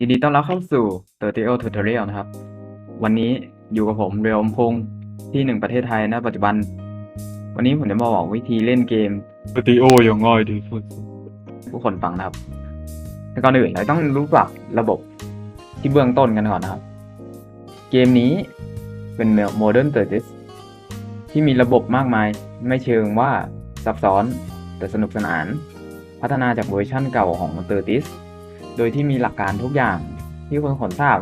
ยินดีต้อนรับเข้าสู่30 Tutorial นะครับ วันนี้อยู่กับผมเรียวมพงศ์ที่หนึ่งประเทศไทยณปัจจุบัน วันนี้ผมจะมาบอกวิธีเล่นเกมสติโออย่างง่ายที่สุดผู้คนฟังนะครับแต่ก่อนอื่นเราต้องรู้จักระบบที่เบื้องต้นกันก่อนนะครับ เกมนี้เป็น Modern 30ที่มีระบบมากมาย ไม่เชิงว่าซับซ้อนแต่สนุกสนาน พัฒนาจากเวอร์ชั่นเก่าของ30 โดยที่มีหลักการทุกอย่างที่คนขนทราบ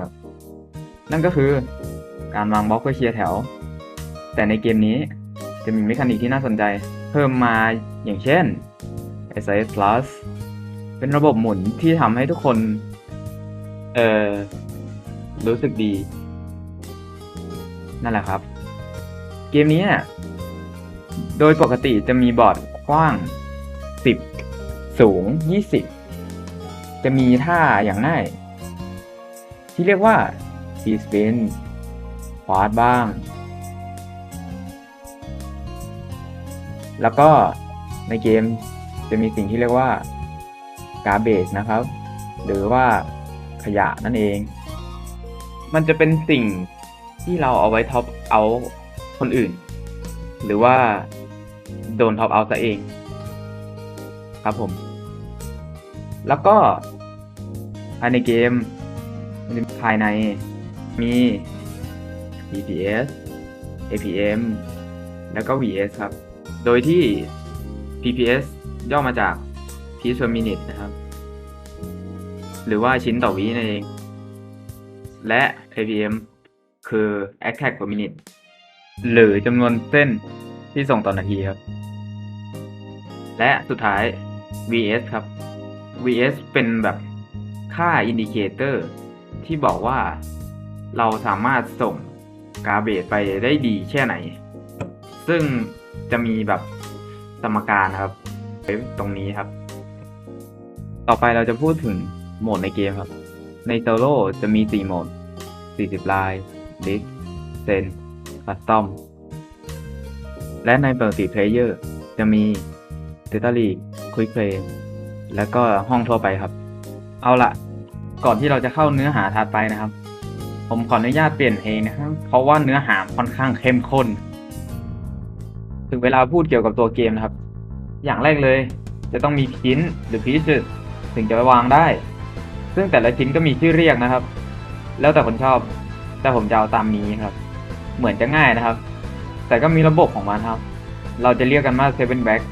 นั่นก็คือการวางบล็อกเพื่อเคลียร์แถว แต่ในเกมนี้จะมีเมคานิกที่น่าสนใจ เพิ่มมาอย่างเช่น SAS Plus เป็นระบบหมุนที่ทำให้ทุกคน เอ่อ รู้สึกดี นั่นแหละครับ เกมนี้เนี่ยโดยปกติจะมีบอร์ดกว้าง 10 สูง 20 จะมีท่าอย่างง่าย ที่เรียกว่า T spin ควาดบ้าง แล้วก็ในเกมจะมีสิ่งที่เรียกว่า garbage นะครับ หรือว่าขยะนั่นเอง มันจะเป็นสิ่งที่เราเอาไว้ท็อปเอาคนอื่น หรือว่าโดนท็อปเอาซะเอง ครับผม แล้วก็ ภายในเกม มันจะมีภายใน มี PPS APM แล้วก็ VS ครับ โดยที่ PPS ย่อมาจาก piece per minute นะครับ หรือว่าชิ้นต่อวินั่นเอง และ APM คือ attack per minute หรือจำนวนเส้นที่ส่งต่อนาทีครับ และสุดท้าย VS ครับ VS เป็นแบบ ค่าอินดิเคเตอร์ที่บอกว่าเราสามารถส่งกาเบตไปได้ดีแค่ไหน ซึ่งจะมีแบบสมการครับไว้ตรงนี้ครับ ต่อไปเราจะพูดถึงโหมดในเกมครับ ในโซโล่จะมี 4 โหมด 40 ลาย ดิสเซนคัสตอม และในปกติเพลเยอร์จะมี Data League Quick Play แล้วก็ห้องทั่วไปครับ เอาละก่อนที่เราจะเข้าเนื้อหาถัดไปนะครับ ผมขออนุญาตเปลี่ยนเพลงนะครับ เพราะว่าเนื้อหาค่อนข้างเข้มข้น ถึงเวลาพูดเกี่ยวกับตัวเกมนะครับ อย่างแรกเลย จะต้องมีชิ้นหรือ pieces ถึงจะวางได้ ซึ่งแต่ละชิ้นก็มีชื่อเรียกนะครับ แล้วแต่คนชอบ แต่ผมจะเอาตามนี้ครับ เหมือนจะง่ายนะครับ แต่ก็มีระบบของมันครับ เราจะเรียกกันว่า seven back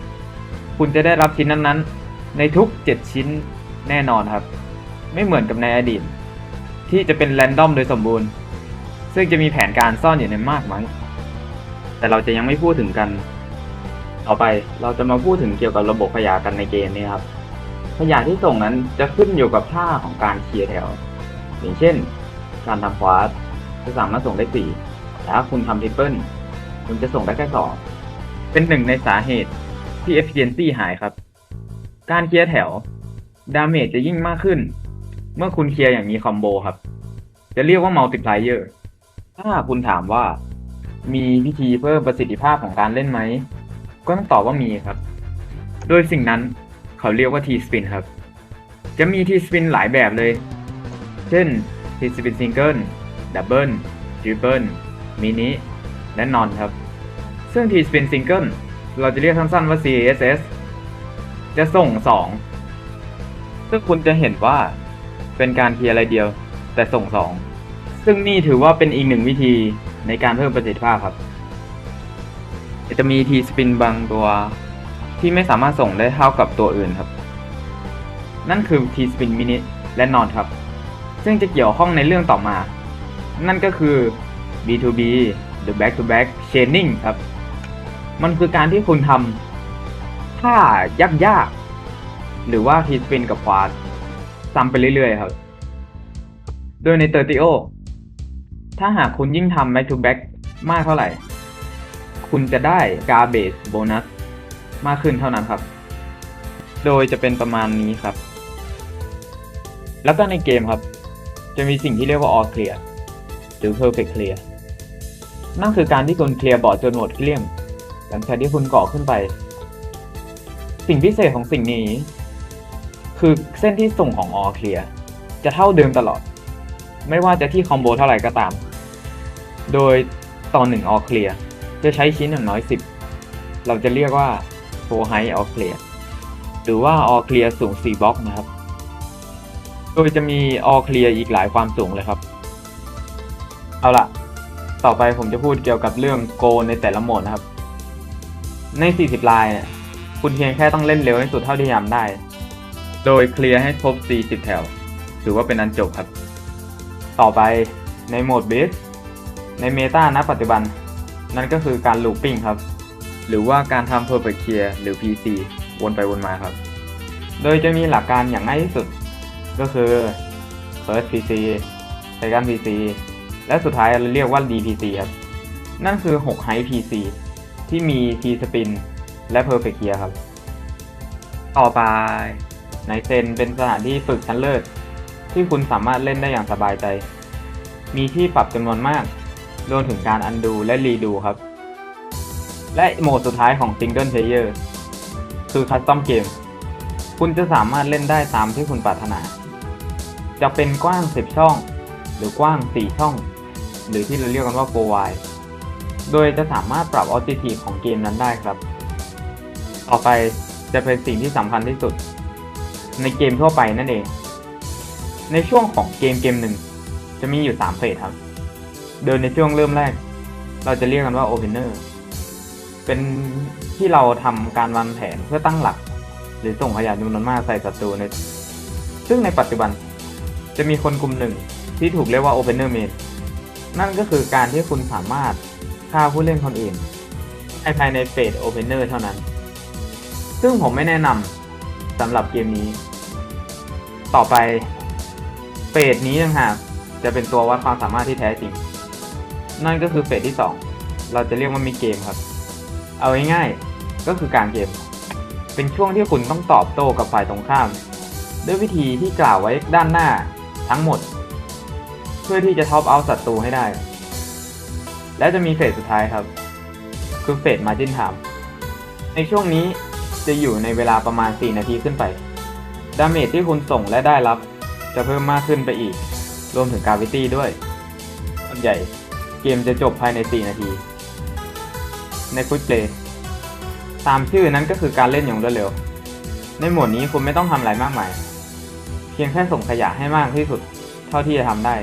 คุณจะได้รับชิ้นนั้นๆ ในทุก 7 ชิ้น แน่นอนครับ ไม่เหมือนกับในอดีต ที่จะเป็นแรนดอมโดยสมบูรณ์ ซึ่งจะมีแผนการซ่อนอยู่ในมากมายแต่เราจะยังไม่พูดถึงกัน ต่อไปเราจะมาพูดถึงเกี่ยวกับระบบขยะกันในเกมนี้ครับขยะที่ส่งนั้นจะขึ้นอยู่กับท่าของการเคลียร์แถว อย่างเช่น การทำควาสจะสามารถส่งได้สี่แต่ถ้าคุณทำทริปเปิลคุณจะส่งได้แค่สองเป็นหนึ่งในสาเหตุที่ efficiency หายครับ การเคลียร์แถว ดาเมจจะยิ่งมากขึ้น เมื่อคุณเคลียร์อย่างมีคอมโบครับ จะเรียกว่า multiplier ถ้าคุณถามว่า มีวิธีเพิ่มประสิทธิภาพของการเล่นไหม ก็ต้องตอบว่ามีครับ โดยสิ่งนั้นเขาเรียกว่า T-spin ครับ จะมี T-spin หลายแบบเลย เช่น T-spin single double triple mini และ non ครับ ซึ่ง T-spin single เราจะเรียกสั้นๆว่า c s s จะส่ง 2 ซึ่งคุณจะเห็นว่าเป็นการเคลียร์อะไรเดียว แต่ส่ง2ซึ่งนี่ถือว่าเป็นอีกหนึ่งวิธีในการเพิ่มประสิทธิภาพครับ จะมี T-spin บางตัวที่ไม่สามารถส่งได้เท่ากับตัวอื่นครับ นั่นคือ T-spin mini และ non ครับ ซึ่งจะเกี่ยวข้องในเรื่องต่อมา นั่นก็คือ B2B หรือ back to back chaining ครับ มันคือการที่คุณทำท่ายากๆ หรือว่า T-spin กับ quad ซ้ำไปเรื่อยๆครับ โดยใน30ถ้าหากคุณยิ่งทำ back to back มากเท่าไหร่ คุณจะได้ garbage bonus มากขึ้นเท่านั้นครับ โดยจะเป็นประมาณนี้ครับ แล้วก็ในเกมครับ จะมีสิ่งที่เรียกว่า all clear หรือ perfect clear นั่นคือการที่คุณเคลียร์บอร์ดจนหมดเกลี้ยง หลังจากที่คุณก่อขึ้นไป สิ่งพิเศษของสิ่งนี้ คือเส้นที่ส่งของ all clear จะเท่าเดิมตลอด ไม่ว่าจะที่คอมโบเท่าไหร่ก็ตาม โดยตอนหนึ่งออเคลียจะใช้ชิ้นอย่างน้อย 10 เราจะเรียกว่าโฟไฮออเคลียหรือว่าออเคลียสูง 4บล็อกนะครับ โดยจะมีออเคลียอีกหลายความสูงเลยครับ เอาล่ะ ต่อไปผมจะพูดเกี่ยวกับเรื่องโกในแต่ละโหมดนะครับ ใน 40 ลายเนี่ยคุณเพียงแค่ต้องเล่นเร็วที่สุดเท่าที่ยามได้ โดยเคลียร์ให้ครบ 40 แถว ถือว่าเป็นอันจบครับ ต่อไปในโหมดเบสในเมตาณปัจจุบัน นั่นก็คือการลูปปิ้งครับ หรือว่าการทำ perfect clear หรือ PC วนไปวนมาครับ โดยจะมีหลักการอย่างง่ายที่สุด ก็คือ first PC second PC และสุดท้ายเราเรียกว่า DPC ครับ นั่นคือ 6 High PC ที่มี T spin และ perfect clear ครับ ต่อไป ในเซนเป็นสถานที่ฝึกชั้นเลิศ ที่คุณสามารถเล่นได้อย่างสบายใจ มีที่ปรับจำนวนมาก รวมถึงการอันดูและรีดูครับ และโหมดสุดท้ายของ Single Player คือ Custom Game คุณจะสามารถเล่นได้ตามที่คุณปรารถนา จะเป็นกว้าง 10 ช่อง หรือกว้าง 4 ช่อง หรือที่เราเรียกกันว่า4 wide โดยจะสามารถปรับ Objective ของเกมนั้นได้ครับ ต่อไปจะเป็นสิ่งที่สำคัญที่สุด ในเกมทั่วไปนั่นเอง ในช่วงของเกมเกมหนึ่ง จะมีอยู่ 3 เฟสครับ โดยในช่วงเริ่มแรก เราจะเรียกกันว่า Opener เป็นที่เราทำการวางแผนเพื่อตั้งหลัก หรือส่งขยะจำนวนมากใส่ศัตรูในซึ่งในปัจจุบันจะมีคนกลุ่มหนึ่งที่ถูกเรียกว่า Opener Main นั่นก็คือการที่คุณสามารถฆ่าผู้เล่นคนอื่นให้ภายในเฟส Opener เท่านั้น ซึ่งผมไม่แนะนำสำหรับเกมนี้ ต่อไปเฟสนี้ต่างหากจะเป็นตัววัดความสามารถที่แท้จริง นั่นก็คือเฟสที่ 2 เราจะเรียกว่ามีเกมครับ เอาง่ายๆก็คือการเกม เป็นช่วงที่คุณต้องตอบโต้กับฝ่ายตรงข้าม ด้วยวิธีที่กล่าวไว้ด้านหน้าทั้งหมด เพื่อที่จะท็อปเอาศัตรูให้ได้ และจะมีเฟสสุดท้ายครับ คือเฟสมาจินไทม์ในช่วงนี้จะอยู่ในเวลาประมาณ 4 นาทีขึ้นไป ดาเมจที่คุณส่งและได้รับ จะเพิ่มมากขึ้นไปอีก รวมถึงกาวิตี้ด้วย ส่วนใหญ่เกมจะจบภายใน 4 นาที ในฟุตเพลย์ตามชื่อนั้นก็คือการเล่นอย่างรวดเร็ว ในโหมดนี้คุณไม่ต้องทำอะไรมากมาย เพียงแค่ส่งขยะให้มากที่สุด เท่าที่จะทำได้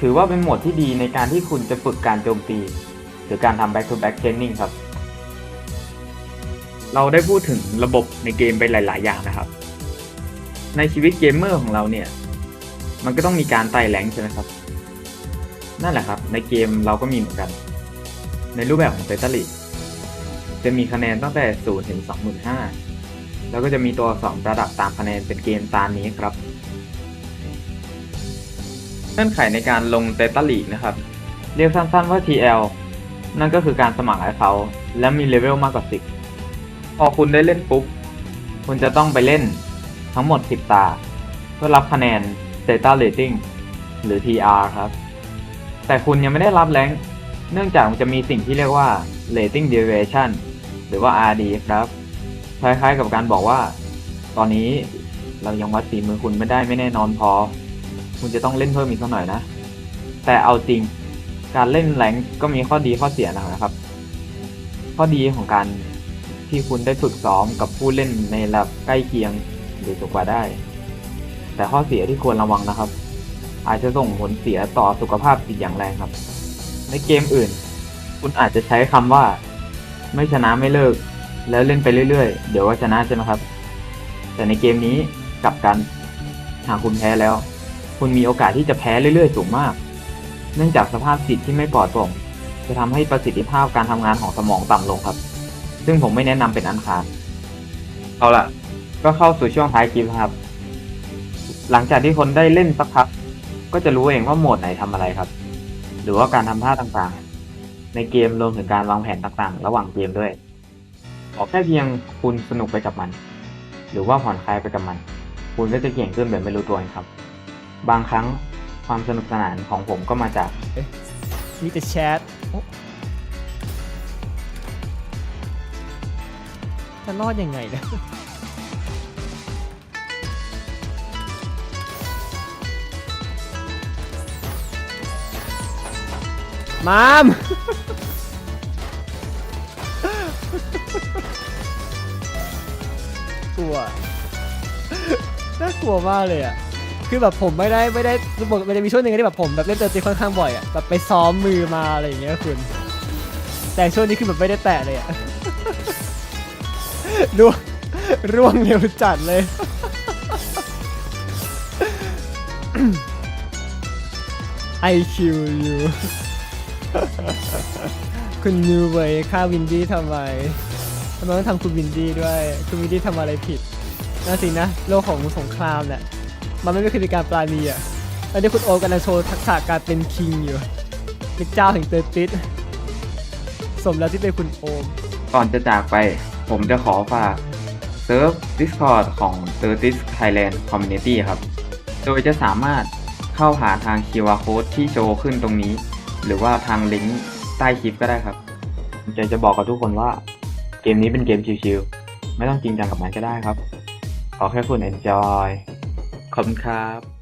ถือว่าเป็นโหมดที่ดีในการที่คุณจะฝึกการโจมตี หรือการทำ back to back training ครับ เราได้พูดถึงระบบในเกมไปหลาย ๆ อย่างนะครับ ในชีวิตเกมเมอร์ของเราเนี่ย มันก็ต้องมีการไต่แรงใช่ไหมครับ นั่นแหละครับ ในเกมเราก็มีเหมือนกัน ในรูปแบบของเซตลิจะมีคะแนนตั้งแต่0ถึง25,000แล้วก็จะมีตัวสอักษระดับตามคะแนนเป็นเกมตามนี้ครับเงื่อนไขในการลงเตต้าลีนะครับ เรียกสั้นๆว่า TL นั่นก็คือการสมัครให้เขาและมีเลเวลมากกว่า10พอคุณได้เล่นปุ๊บ คุณจะต้องไปเล่น ทั้งหมด 10 ตา เพื่อรับคะแนน Data Rating หรือ TR ครับ แต่คุณยังไม่ได้รับแรงเนื่องจากมันจะมีสิ่งที่เรียกว่า Rating Deviation หรือว่า RD ครับ คล้ายๆกับการบอกว่า ตอนนี้เรายังวัดฝีมือคุณไม่ได้ไม่แน่นอนพอ คุณจะต้องเล่นเพิ่มอีกสักหน่อยนะ แต่เอาจริงการเล่นแรงก็มีข้อดีข้อเสียนะครับ ข้อดีของการที่คุณได้ฝึกซ้อมกับผู้เล่นในระดับใกล้เคียง หรือสูงกว่าได้ แต่ข้อเสียที่ควรระวังนะครับ อาจจะส่งผลเสียต่อสุขภาพจิตอย่างแรงครับ ในเกมอื่น คุณอาจจะใช้คำว่า ไม่ชนะไม่เลิก แล้วเล่นไปเรื่อยๆ เดี๋ยวก็ชนะใช่ไหมครับ แต่ในเกมนี้กลับกันหากคุณแพ้แล้ว คุณมีโอกาสที่จะแพ้เรื่อยๆ สูงมาก เนื่องจากสภาพจิตที่ไม่ปลอดโปร่งจะทำให้ประสิทธิภาพการทำงานของสมองต่ำลงครับ ซึ่งผมไม่แนะนำเป็นอันขาดเอาล่ะ ก็เข้าสู่ช่วงท้ายคลิปครับ หลังจากที่คนได้เล่นสักพัก ก็จะรู้เองว่าโหมดไหนทำอะไรครับ หรือว่าการทำท่าต่างๆ ในเกมรวมถึงการวางแผนต่างๆ ระหว่างเกมด้วยขอแค่เพียงคุณสนุกไปกับมัน หรือว่าผ่อนคลายไปกับมัน คุณก็จะเก่งขึ้นแบบไม่รู้ตัวครับ บางครั้งความสนุกสนานของผมก็มาจากมีแต่แชทจะรอดยังไงเนี่ย มามกลัวน่ากลัวมากเลยอะคือแบบผมไม่ได้ไม่ได้บอกมันจะมีช่วงหนึ่งที่แบบผมแบบเล่นเตอร์ตีค่อนข้างบ่อยอะแบบไปซ้อมมือมาอะไรอย่างเงี้ยคุณ แต่ช่วงนี้คือแบบไม่ได้แตะเลยอะร่วงร่วงเร็วจัดเลย I kill you คุณนิวเวยฆ่าวินดี้ทำไมทำไมต้องทำคุณวินดี้ด้วย คุณวินดี้ทำอะไรผิดนั่นสินะ โลกของสงครามเนี่ยมันไม่เคยมีการปราณีอะตอนนี้คุณโอมกำลังโชว์ทักษะการเป็นคิงอยู่เป็นเจ้าแห่งเตอร์ติสสมแล้วที่เป็นคุณโอม ก่อนจะจากไป ผมจะขอฝากเซิร์ฟ Discord ของ t h i r t i s Thailand Community ครับ โดยจะสามารถเข้าผ่านทาง QR Code ที่โชว์ขึ้นตรงนี้ หรือว่าทางลิงก์ใต้คลิปก็ได้ครับผมจะจะบอกกับทุกคนว่าเกมนี้เป็นเกมชิลๆไม่ต้องจริงจังกับมันก็ได้ครับ ขอแค่คุณ enjoy ขอบคุณครับ